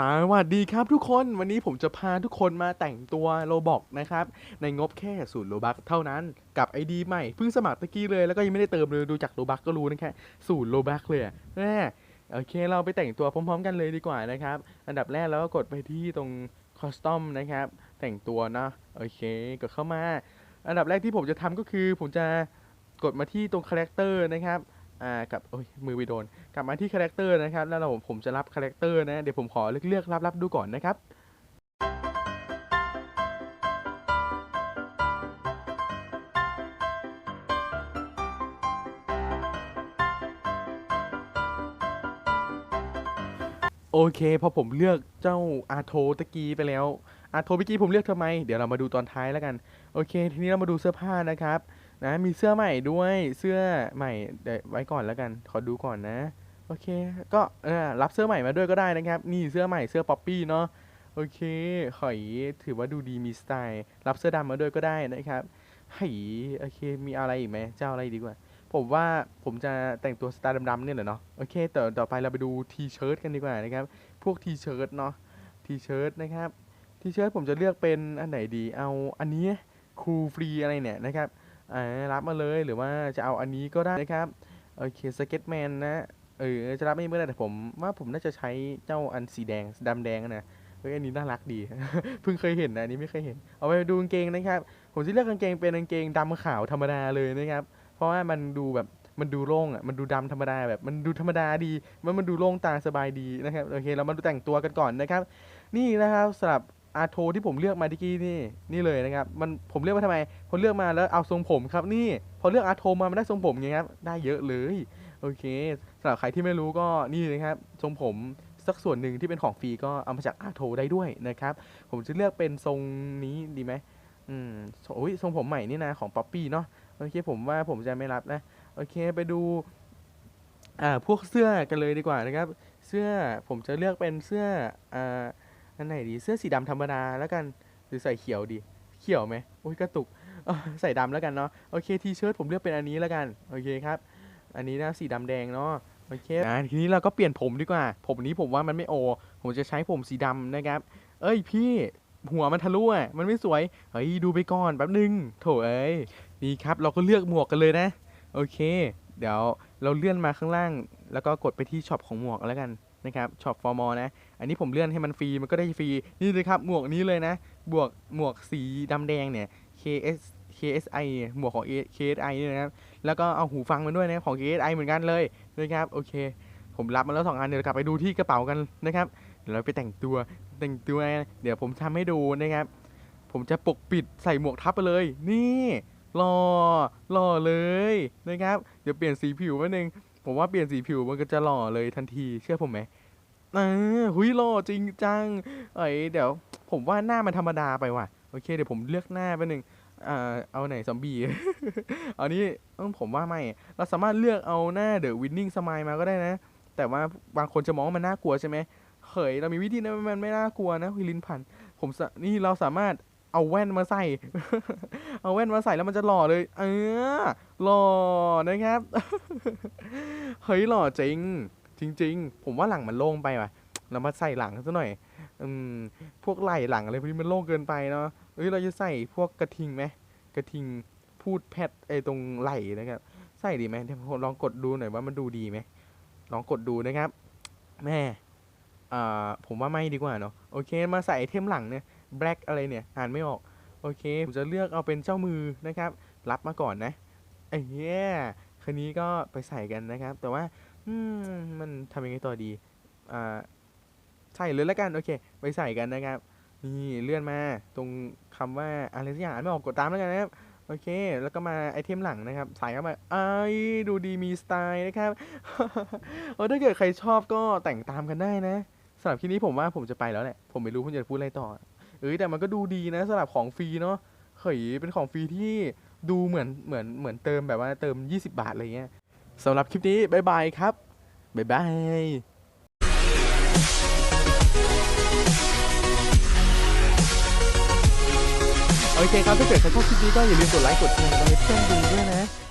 สวัสดีครับทุกคนวันนี้ผมจะพาทุกคนมาแต่งตัวโลบอกนะครับ ในงบแค่ศูนย์โลบักเท่านั้นกับ ID ใหม่เพิ่งสมัครตะกี้เลย แล้วก็ยังไม่ได้เติมเลยดูจากโลบักก็รู้นะแค่ศูนย์โลบักเลยอะแน่โอเคเราไปแต่งตัวพร้อมๆ กันเลยดีกว่านะครับ อันดับแรกเราก็กดไปที่ตรงคอสตอมนะครับ แต่งตัวเนะโอเคกดเข้ามา อันดับแรกที่ผมจะทำก็คือ ผมจะกดมาที่ตรงคาแรคเตอร์นะครับ อ่ากับโอ้ยมือไปโดน กลับมาที่คาแรคเตอร์นะครับ แล้วเราผมจะรับคาแรคเตอร์นะ เดี๋ยวผมขอเลือกเลือกรับรับดูก่อนนะครับโอเคพอผมเลือกเจ้าอาโทตะกี้ไปแล้วอาโทเมื่อกี้ผมเลือกทำไม เดี๋ยวเรามาดูตอนท้ายแล้วกัน โอเค ทีนี้เรามาดูเสื้อผ้านะครับ นะมีเสื้อใหม่ด้วยเสื้อใหม่เดี๋ยวไว้ก่อนแล้วกัน ขอดูก่อนนะ โอเค ก็เออรับเสื้อใหม่มาด้วยก็ได้นะครับ นี่เสื้อใหม่เสื้อป๊อปปี้เนาะโอเคหอยถือว่าดูดีมีสไตล์รับเสื้อดำมาด้วยก็ได้นะครับหอยโอเค มีอะไรอีกไหมเจ้าอะไรดีกว่า ผมว่าผมจะแต่งตัวสไตล์ดำๆเนี่ยแหละเนาะโอเคต่อต่อไปเราไปดูทีเชิ้ตกันดีกว่านะครับ พวกทีเชิ้ตเนาะทีเชิ้ตนะครับทีเชิ้ตผมจะเลือกเป็นอันไหนดีเอาอันนี้ครูฟรีอะไรเนี่ยนะครับ อ่ารับมาเลยหรือว่าจะเอาอันนี้ก็ได้นะครับโอเคสเก็ตแมนนะเออจะรับไม่เมื่อไรแต่ผมว่าผมน่าจะใช้เจ้าอันสีแดงดำแดงนะเฮ้ยอันนี้น่ารักดี เพิ่งเคยเห็นนะอันนี้ไม่เคยเห็น เอาไปดูกางเกงนะครับ ผมจะเลือกกางเกงเป็นกางเกงดำขาวธรรมดาเลยนะครับ เพราะว่ามันดูแบบมันดูโล่งอะ มันดูดำธรรมดาแบบ มันดูธรรมดาดี มันมันดูโล่งตาสบายดีนะครับ โอเค เรามาดูแต่งตัวกันก่อนนะครับ นี่นะครับสำหรับ อาโทที่ผมเลือกมาเมื่กี้นี่นี่เลยนะครับมันผมเลือกมาทำไมผมเลือกมาแล้วเอาทรงผมครับนี่พอเลือกอาโทมามันได้ทรงผมไงครับได้เยอะเลยโอเคสำหรับใครที่ไม่รู้ก็นี่นะครับทรงผมสักส่วนหนึ่งที่เป็นของฟรีก็เอามาจากอาโทได้ด้วยนะครับผมจะเลือกเป็นทรงนี้ดีไหมอืมโอ้ยทรงผมใหม่นี่นะของป๊อปปี้เนาะโอเคผมว่าผมจะไม่รับนะโอเคไปดูอ่าพวกเสื้อกันเลยดีกว่านะครับ เสื้อผมจะเลือกเป็นเสื้ออ่า อันไหนดีเสื้อสีดำธรรมดาแล้วกันหรือใส่เขียวดีเขียวไหมโอ้ยกระตุกใส่ดำแล้วกันเนาะโอเคทีเชิ้ตผมเลือกเป็นอันนี้แล้วกันโอเคครับ อันนี้นะสีดำแดงเนาะโอเคอ่าทีนี้เราก็เปลี่ยนผมดีกว่า ผมนี้ผมว่ามันไม่โอ ผมจะใช้ผมสีดำนะครับ เอ้ยพี่หัวมันทะลุอะมันไม่สวยเฮ้ยดูไปก่อนแป๊บนึงโถเอ้ยนี่ครับเราก็เลือกหมวกกันเลยนะโอเค เดี๋ยวเราเลื่อนมาข้างล่าง แล้วก็กดไปที่ช็อปของหมวกแล้วกันนะครับช็อปฟอร์มอนะ อันนี้ผมเลื่อนให้มันฟรีมันก็ได้ฟรีนี่เลยครับหมวกนี้เลยนะ บวกหมวกสีดำแดงเนี่ย KS KSI หมวกของ KSI เนี่ยนะครับ แล้วก็เอาหูฟังมาด้วยนะของ KSI เหมือนกันเลยนะครับโอเค ผมรับมาแล้วสองอันเดี๋ยวกลับไปดูที่กระเป๋ากันนะครับเดี๋ยวเราไปแต่งตัวแต่งตัวเดี๋ยวผมทำให้ดูนะครับ ผมจะปกปิดใส่หมวกทับไปเลย นี่หล่อหล่อเลยนะครับ เดี๋ยวเปลี่ยนสีผิวแป๊บนึงผมว่าเปลี่ยนสีผิวมันก็จะหล่อเลยทันทีเชื่อผมไหม อ่าหุยหล่อจริงจัง เอ้ยเดี๋ยว ผมว่าหน้ามันธรรมดาไปว่ะ โอเคเดี๋ยวผมเลือกหน้าแป๊บนึงอ่าเอาไหนซอมบี้อันนี้เออผมว่าไม่ เราสามารถเลือกเอาหน้าเดอะวินนิ่งสมายมาก็ได้นะ แต่ว่าบางคนจะมองว่ามันน่ากลัวใช่ไหมเฮ้ยเรามีวิธีนะมันไม่น่ากลัวนะวิลินพัน ผมนี่เราสามารถเอาแว่นมาใส่ เอาแว่นมาใส่แล้วมันจะหล่อเลย เออหล่อนะครับ เฮ้ยหล่อจริง จริง ๆ ผมว่าหลังมันโล่งไปว่ะ เรามาใส่หลังซะหน่อย อืม พวกไหล่หลังอะไรพวกนี้มันโล่งเกินไปเนาะเอ้ยเราจะใส่พวกกระทิงไหมกระทิงพูดแพทไอ้ตรงไหล่นะครับ ใส่ดีไหมเดี๋ยวผมลองกดดูหน่อยว่ามันดูดีไหมลองกดดูนะครับ แม่อ่าผมว่าไม่ดีกว่าเนาะโอเค มาใส่ไอเทมหลังเนี่ย black อะไรเนี่ยอ่านไม่ออกโอเค ผมจะเลือกเอาเป็นเจ้ามือนะครับ รับมาก่อนนะไอ้เหี้ยคันนี้ก็ไปใส่กันนะครับ แต่ว่า อืมมันทำยังไงต่อดี อ่า ใส่เลยแล้วกัน โอเค ไปใส่กันนะครับ นี่เลื่อนมาตรงคำว่าอะไรสักอย่างไม่ออกกดตามแล้วกันนะครับ โอเค แล้วก็มาไอเทมหลังนะครับ ใส่เข้ามาไอ้ดูดีมีสไตล์นะครับเออถ้าเกิดใครชอบก็แต่งตามกันได้นะสำหรับคลิปนี้ผมว่าผมจะไปแล้วแหละ ผมไม่รู้คุณจะพูดอะไรต่อ เอ้ยแต่มันก็ดูดีนะสำหรับของฟรีเนาะเฮ้ยเป็นของฟรีที่ดูเหมือนเหมือนเหมือนเติมแบบว่าเติม 20 บาทอะไรเงี้ยสำหรับคลิปนี้บายบายครับ บายบายโอเคครับถ้าเกิดใครชอบคลิปนี้ก็อย่าลืมกดไลค์กดแชร์ไปให้เพื่อนดูด้วยนะ